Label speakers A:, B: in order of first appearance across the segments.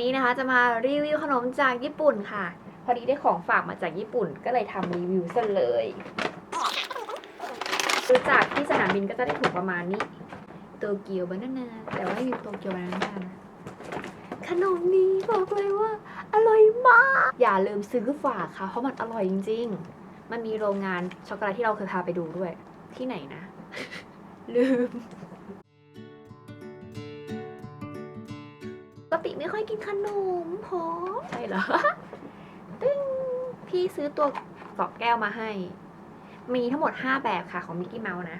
A: นี้นะคะจะมารีวิวขนมจากญี่ปุ่นค่ะ พอดีได้ของฝากมาจากญี่ปุ่นก็เลยทำรีวิวซะเลยซื้จากที่สนามบินก็จะได้ถูกประมาณนี้โตเกียวบานานาแต่ว่าไม่มีโตเกียวบานานานะขนมนี้บอกเลยว่า อร่อยมาก อย่าลืมซื้อฝากค่ะ เพราะมันอร่อยจริง ๆ มันมีโรงงานช็อกโกแลตที่เราเคยพาไปดูด้วย ที่ไหนนะ ลืม ปกติไม่ค่อยกินขนมพอใช่เหรอ ตึ้งพี่ซื้อตัวเกาะแก้วมาให้ มีทั้งหมด5แบบค่ะของมิกกี้เมาส์นะ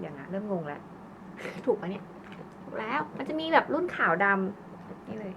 A: อย่างนะเริ่มงงแล้ว ถูกปะเนี่ย ถูกแล้ว มันจะมีแบบรุ่นขาวดำนี่เลย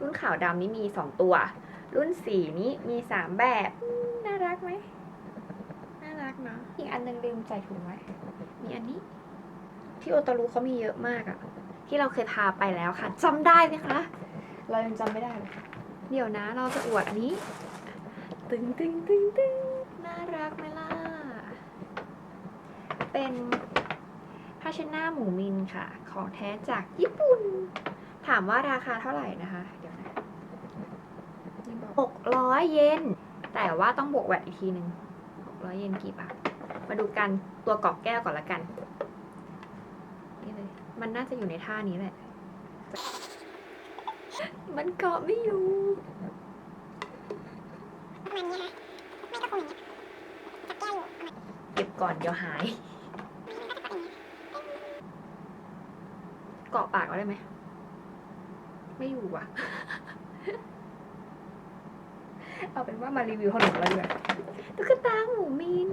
A: รุ่นขาวดำนี้มี2ตัว รุ่นสีนี้มี3แบบอืมน่ารักไหมน่ารักเนาะ อีกอันหนึงลืมใส่ถุงไว้ มีอันนี้ ที่โอตารุเขามีเยอะมากอะ ที่เราเคยพาไปแล้วค่ะจำได้ไหมคะ เรายังจำไม่ได้เลยเดี๋ยวนะเราจะอวดอันนี้ ตึงตึงตึงตึงน่ารักไหมล่ะ เป็นผ้าเช็ดหน้าหมูมินค่ะ ของแท้จากญี่ปุ่น ถามว่าราคาเท่าไหร่นะคะ เดี๋ยวนะหกร้อยเยน แต่ว่าต้องบวกแวตอีกทีหนึ่งหกร้อยเยนกี่บาท มาดูกันตัวกรอกแก้วก่อนละกันนี่เลย มันน่าจะอยู่ในท่านี้แหละ มันเกาะไม่อยู่
B: ประมาณนี้นะไม่ก็คงอย่างเงี้จับแก้วอยู่
A: เก็บก่อนเดี๋ยวหาย เกาะปากเอาได้ไหม ไม่อยู่ว่ะ เอาเป็นว่ามารีวิวขนมแล้วดีกว่าตุ๊กตาหมูมิน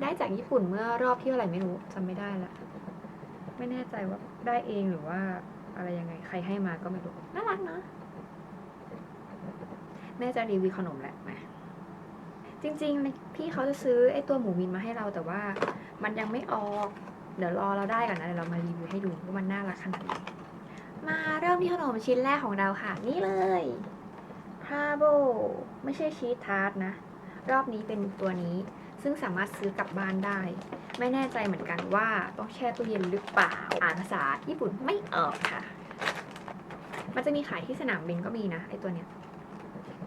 A: ได้จากญี่ปุ่นเมื่อรอบที่เท่าไหร่ไม่รู้จำไม่ได้ละ ไม่แน่ใจว่าได้เองหรือว่าอะไรยังไง ใครให้มาก็ไม่รู้ น่ารักนะ แม่จะรีวิวขนมแหละมาจริงๆ พี่เขาจะซื้อไอ้ตัวหมูมินมาให้เราแต่ว่ามันยังไม่ออก เดี๋ยวรอเราได้ก่อนนะเดี๋ยวเรามารีวิวให้ดูว่ามันน่ารักขนาดไหนมาเริ่มที่ขนมชิ้นแรกของเราค่ะ นี่เลยทาโบไม่ใช่ชีสทาร์ตนะ รอบนี้เป็นตัวนี้ซึ่งสามารถซื้อกลับบ้านได้ ไม่แน่ใจเหมือนกันว่าต้องแช่ตู้เย็นหรือเปล่า อ่านภาษาญี่ปุ่นไม่ออกค่ะ มันจะมีขายที่สนามบินก็มีนะไอตัวเนี้ย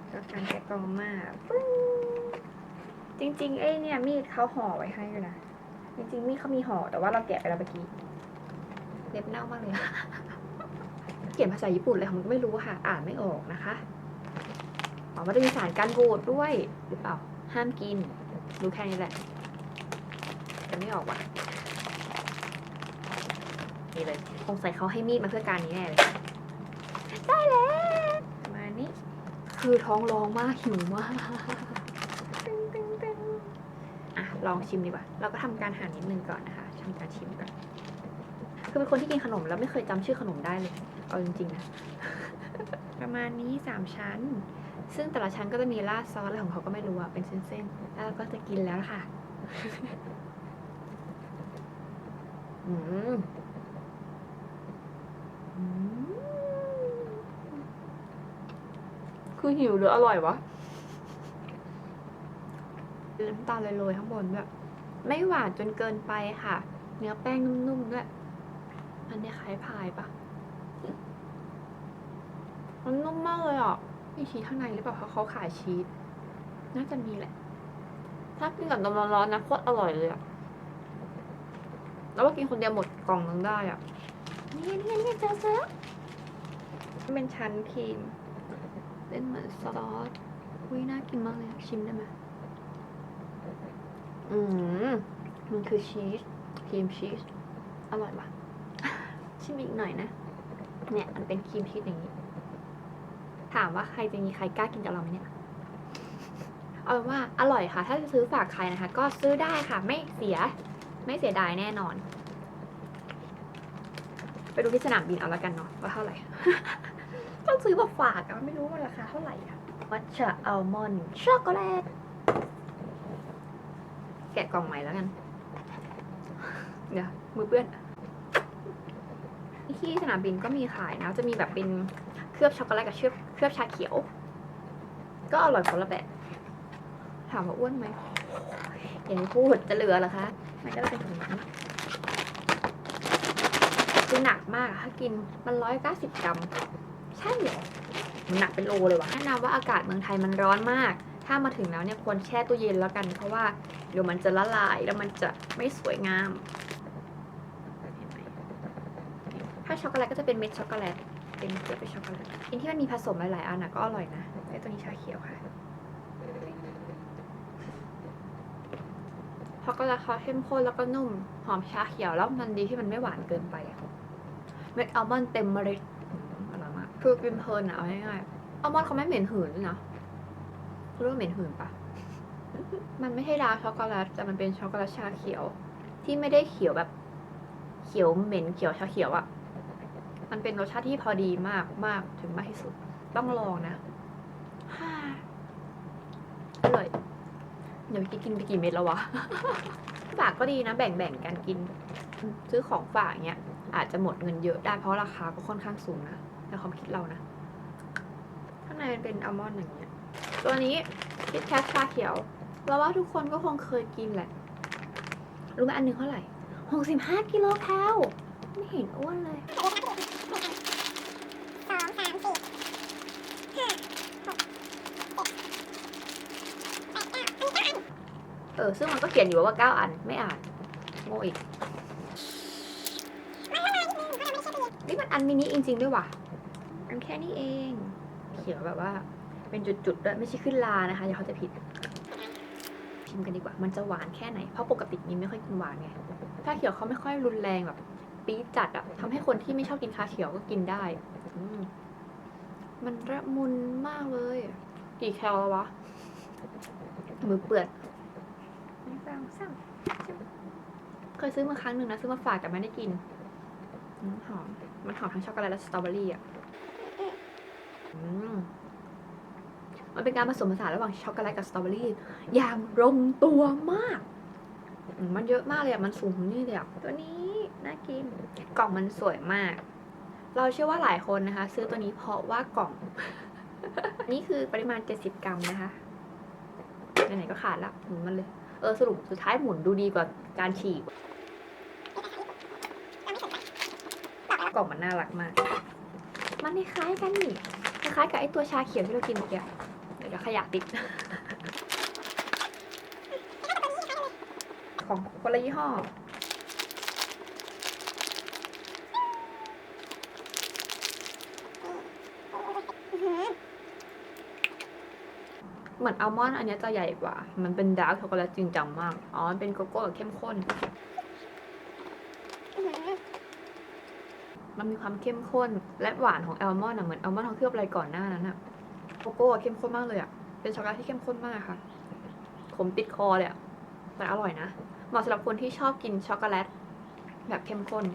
A: แล้วการแกะกล่องมาปึ้งจริงๆเอ้เนี่ยมีดเขาห่อไว้ให้ด้วยนะ จริงๆมีดเขามีห่อแต่ว่าเราแกะไปแล้วเมื่อกี้ เล็บเน่ามากเลย เขียนภาษาญี่ปุ่นเลยผมก็ไม่รู้ค่ะ อ่านไม่ออกนะคะอ๋อมันจะมีสารการบูดด้วยหรือเปล่า ห้ามกิน รู้แค่นี้แหละ แต่ไม่ออกว่ะนี่เลยคงใส่เขาให้มีดมาเพื่อการนี้แน่เลย ได้แล้ว มานี่ คือท้องร้องมากหิวมากตึ้งตึ้งตึ้งอะ ลองชิมดีกว่า เราก็ทำการหั่นนิดนึงก่อนนะคะทำการชิมก่อน คือเป็นคนที่กินขนมแล้วไม่เคยจำชื่อขนมได้เลย เอาจริงๆนะ ประมาณนี้สามชั้น ซึ่งแต่ละชั้นก็จะมีราดซอสอะไรของเขาก็ไม่รู้อะเป็นเส้นๆ แล้วเราก็จะกินแล้วค่ะ อืมคือหิวหรืออร่อยวะน้ำตาลโรยๆข้างบนแบบไม่หวานจนเกินไปค่ะ เนื้อแป้งนุ่มๆด้วย อันนี้คล้ายพายปะมันนุ่มมากเลยอะ มีชีสข้างในหรือเปล่าเพราะเขาขายชีส น่าจะมีแหละ ถ้ากินกับนมร้อนๆนะโคตรอร่อยเลยอะ แล้วว่ากินคนเดียวหมดกล่องนึงได้อะ นี่นี่นี่เจอเจอมันเป็นชั้นครีม เป็นเหมือนซอสอุ้ยน่ากินมากเลยอะชิมได้ไหมอืมมันคือชีสครีมชีสอร่อยปะชิมอีกหน่อยนะ เนี่ยมันเป็นครีมชีสอย่างนี้ ถามว่าใครจะมีใครกล้ากินกับเราไหมเนี่ยเอาเป็นว่าอร่อยค่ะ ถ้าจะซื้อฝากใครนะคะ ก็ซื้อได้ค่ะไม่เสีย ไม่เสียดายแน่นอน ไปดูที่สนามบินเอาละกันเนาะว่าเท่าไหร่ ต้องซื้อแบบฝากอะไม่รู้ว่าราคาเท่าไหร่อะมัทฉะอัลมอนด์ช็อกโกแลตแกะกล่องใหม่แล้วกัน เดี๋ยวมือเปื้อนที่สนามบินก็มีขายนะ จะมีแบบเป็นเคลือบช็อกโกแลตกับเคลือบเคลือบชาเขียว ก็อร่อยคนละแบบ ถามว่าอ้วนไหมอย่างที่พูดจะเหลือเหรอคะ มันก็จะเป็นถุงนี้คือหนักมากอะถ้ากินมันร้อยเก้าสิบกรัมใช่เหรอมันหนักเป็นโลเลยวะแนะนำว่าอากาศเมืองไทยมันร้อนมาก ถ้ามาถึงแล้วเนี่ยควรแช่ตู้เย็นแล้วกัน เพราะว่าเดี๋ยวมันจะละลายแล้วมันจะไม่สวยงาม ถ้าช็อกโกแลตก็จะเป็นเม็ดช็อกโกแลตเป็นเกล็ดเป็นช็อกโกแลตอันที่มันมีผสมหลายๆอันนะก็อร่อยนะไอ้ตัวนี้ชาเขียวค่ะ ช็อกโกแลตเขาเข้มข้นแล้วก็นุ่ม หอมชาเขียวแล้วมันดีที่มันไม่หวานเกินไปอะเม็ดอัลมอนด์เต็มเมล็ดอืมอร่อยมากคือกินเพลินอะเอาง่ายๆอัลมอนด์เขาไม่เหม็นหืนด้วยนะรู้ว่าเหม็นหืนปะมันไม่ใช่ดาร์กช็อกโกแลตแต่มันเป็นช็อกโกแลตชาเขียว ที่ไม่ได้เขียวแบบ เขียวเหม็นเขียวชาเขียวอะมันเป็นรสชาติที่พอดีมากมากถึงมากที่สุด ต้องลองนะฮ่าอร่อย เดี๋ยวไปกินไปกี่เม็ดแล้ววะ ฝากก็ดีนะแบ่งๆกันกิน ซื้อของฝากเนี้ย อาจจะหมดเงินเยอะได้เพราะราคาก็ค่อนข้างสูงนะในความคิดเรานะ ข้างในมันเป็นอัลมอนด์อย่างเงี้ย ตัวนี้คิดแคทชาเขียวเราว่าทุกคนก็คงเคยกินแหละ รู้ไหมอันหนึงเท่าไหร่หกสิบห้ากิโลแคลไม่เห็นอ้วนเลย
B: สองสามสี่ห้าหกเจ็ดแปดเก้าอันนี้เก้าอัน
A: เออ ซึ่งมันก็เขียนอยู่ว่าเก้าอันไม่อ่านโง่อีก
B: นี่มัน
A: อันมินิจริงๆด้วยว่ะอันแค่นี้เอง เขียวแบบว่า เป็นจุดๆด้วยไม่ใช่ขึ้นลานะคะอย่าเขาจะผิด ชิมกันดีกว่า มันจะหวานแค่ไหน เพราะปกติมินไม่ค่อยกินหวานไงชาเขียวเขาไม่ค่อยรุนแรงแบบ ปี๊ดจัดอะทำให้คนที่ไม่ชอบกินชาเขียวก็กินได้อมมันละมุนมากเลย กี่แคล้ววะ มือเปื่อน สองสามเคยซื้อมาครั้งหนึ่งนะ ซื้อมาฝากแต่ไม่ได้กินอืมหอม มันหอมทั้งช็อกโกแลตและสตรอเบอรี่อะอืมมันเป็นการผสมผสานระหว่างช็อกโกแลตกับสตรอเบอรี่อย่างลงตัวมากอืมมันเยอะมากเลยอะ มันสูงถึงนี่เลยอะ ตัวนี้น่ากิน กล่องมันสวยมาก เราเชื่อว่าหลายคนนะคะ ซื้อตัวนี้เพราะว่ากล่อง นี่คือปริมาณ 70 กรัมนะคะไหนๆก็ขาดละหมุนมันเลย เออสรุปสุดท้ายหมุนดูดีกว่าการฉีกกล่องมันน่ารักมาก มันคล้ายกันนี่คล้ายกับไอตัวชาเขียวที่เรากินเมื่อกี้เดี๋ยวขยะติด ของคนละยี่ห้อ
B: อหือ
A: เหมือนอัลมอนด์อันนี้จะใหญ่กว่า มันเป็นดาร์กช็อกโกแลตจริงจังมาก อ๋อ มันเป็นโกโก้แบบเข้มข้น มันมีความเข้มข้นและหวานของอัลมอนด์อะเหมือนอัลมอนด์เขาเคลือบอะไรก่อนหน้านั้นอะโกโก้เข้มข้นมากเลยอะเป็นช็อกโกแลตที่เข้มข้นมากค่ะขมติดคอเลยอะแต่อร่อยนะ เหมาะสำหรับคนที่ชอบกินช็อกโกแลตแบบเข้มข้น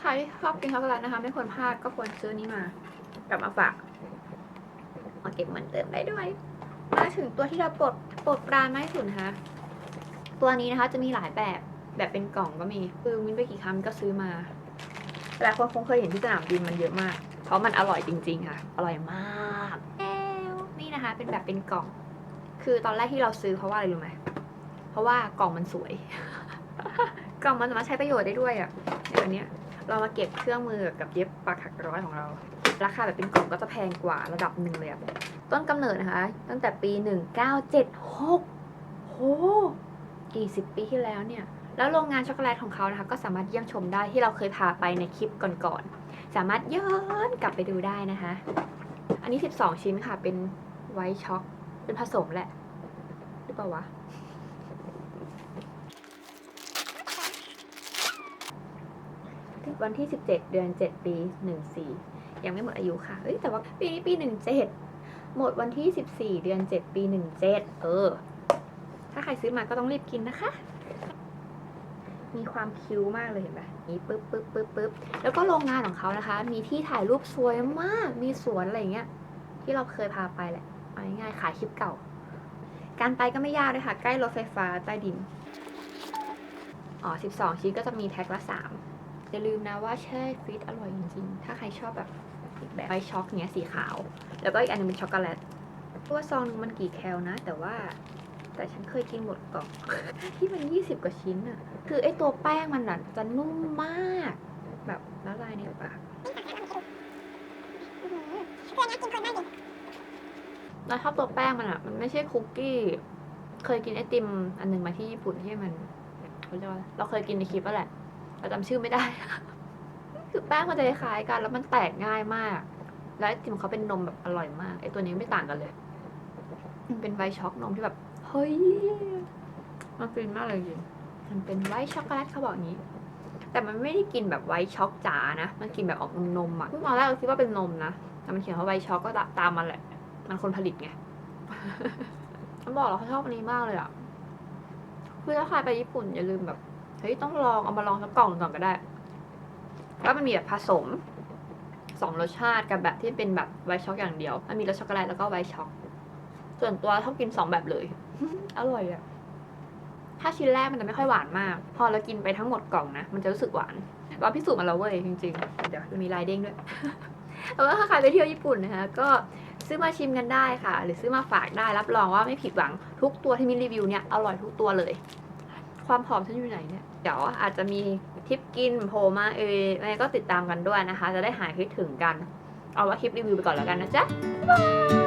A: ใครที่ชอบกินช็อกโกแลตนะคะ ไม่ควรพลาดก็ควรซื้อนี้มากลับมาฝาก เอาเก็บเหมือนเดิมได้ด้วย มาถึงตัวที่เราปลดปลดปรานมาให้สุดนะคะตัวนี้นะคะจะมีหลายแบบแบบเป็นกล่องก็มีคือวินไปกี่ครั้งก็ซื้อมาหลายคนคงเคยเห็นที่สนามบินมันเยอะมาก เพราะมันอร่อยจริง ๆ ค่ะ อร่อยมากแล้วนี่นะคะ เป็นแบบเป็นกล่อง คือตอนแรกที่เราซื้อเพราะว่าอะไรรู้ไหมเพราะว่ากล่องมันสวย กล่องมันสามารถใช้ประโยชน์ได้ด้วยอะ่ะในวันเนี้ยเรามาเก็บเครื่องมือกับเย็บปากถักร้อยของเรา ราคาแบบเป็นกล่องก็จะแพงกว่าระดับหนึ่งเลยอะ ต้นกำเนิดนะคะ ตั้งแต่ปี 1976 โห กี่สิบปีที่แล้วเนี่ย แล้วโรงงานช็อกโกแลตของเขานะคะ ก็สามารถเยี่ยมชมได้ที่เราเคยพาไปในคลิปก่อนๆ สามารถย้อนกลับไปดูได้นะคะ อันนี้ 12 ชิ้นค่ะ เป็นไวท์ช็อก เป็นผสมแหละ หรือเปล่าวะ วันที่ 17 เดือน 7 ปี 14 ยังไม่หมดอายุค่ะเฮ้ยแต่ว่าปีนี้ปี 17 หมดวันที่ 14 เดือน 7 ปี 17 เออ ถ้าใครซื้อมาก็ต้องรีบกินนะคะ มีความคิ้วมากเลยเห็นไหมนี่ปึ๊บปึ๊บปึ๊บปึ๊บแล้วก็โรงงานของเขานะคะ มีที่ถ่ายรูปสวยมาก มีสวนอะไรอย่างเงี้ย ที่เราเคยพาไปแหละเอาง่ายๆขายคลิปเก่า การไปก็ไม่ยากเลยค่ะ ใกล้รถไฟฟ้าใต้ดิน อ๋อ 12 ชิ้นก็จะมีแพ็คละ 3 อย่าลืมนะว่าแช่ฟรีซอร่อยจริงๆ ถ้าใครชอบแบบ อีกแบบไวช็อกเนี้ยสีขาว แล้วก็อีกอันหนึงเป็นช็อกโกแลตว่าซองนึงมันกี่แคลนะ แต่ว่าแต่ฉันเคยกินหมดกล่อง ที่มัน 20 กว่าชิ้นอะคือไอตัวแป้งมันอะจะนุ่มมาก แบบละลายในปาก
B: อื้อหือคืออันเนี้ยกินเพลินมากจริง
A: เราชอบตัวแป้งมันอะมันไม่ใช่คุกกี้ เคยกินไอติมอันหนึงมาที่ญี่ปุ่นที่มันเขาเรียกว่าอะเราเคยกินในคลิปแล้วแหละแต่จำชื่อไม่ได้ คือแป้งมันจะคล้ายๆกัน แล้วมันแตกง่ายมาก แล้วไอติมเขาเป็นนมแบบอร่อยมากไอตัวนี้ไม่ต่างกันเลย มันเป็นไวท์ช็อกนมที่แบบเฮ้ยมันฟินมากเลยจริงมันเป็นไวท์ช็อกโกแลตเขาบอกอย่างนี้ แต่มันไม่ได้กินแบบไวท์ช็อกจ๋านะ มันกินแบบออกนมๆอะตอนแรกเราคิดว่าเป็นนมนะแต่มันเขียนว่าไวท์ช็อกก็ตามมันแหละ มันคนผลิตไงฉันบอกแล้วเขาชอบอันนี้มากเลยอะคือถ้าใครไปญี่ปุ่นอย่าลืมแบบเฮ้ยต้องลองเอามาลองสักกล่องหนึ่งก่อนก็ได้ ว่ามันมีแบบผสมสองรสชาติกับแบบที่เป็นแบบไวท์ช็อกอย่างเดียว มันมีรสช็อกโกแลตแล้วก็ไวท์ช็อก ส่วนตัวชอบกินสองแบบเลย อร่อยอะถ้าชิ้นแรกมันจะไม่ค่อยหวานมาก พอเรากินไปทั้งหมดกล่องนะ มันจะรู้สึกหวาน เราพิสูจน์มาแล้วเว้ยจริงๆ เดี๋ยวจะมีลายเด้งด้วย แต่ว่าถ้าใครไปเที่ยวญี่ปุ่นนะคะ ก็ซื้อมาชิมกันได้ค่ะ หรือซื้อมาฝากได้รับรองว่าไม่ผิดหวังทุกตัวที่มีรีวิวเนี่ยอร่อยทุกตัวเลย ความผอมฉันอยู่ไหนเนี่ย เดี๋ยวอาจจะมี ทิปกินโผล่มาเออยังไงก็ติดตามกันด้วยนะคะ จะได้หายคิดถึงกัน เอาว่าคลิปรีวิวไปก่อนแล้วกันนะจ๊ะบ๊ายบาย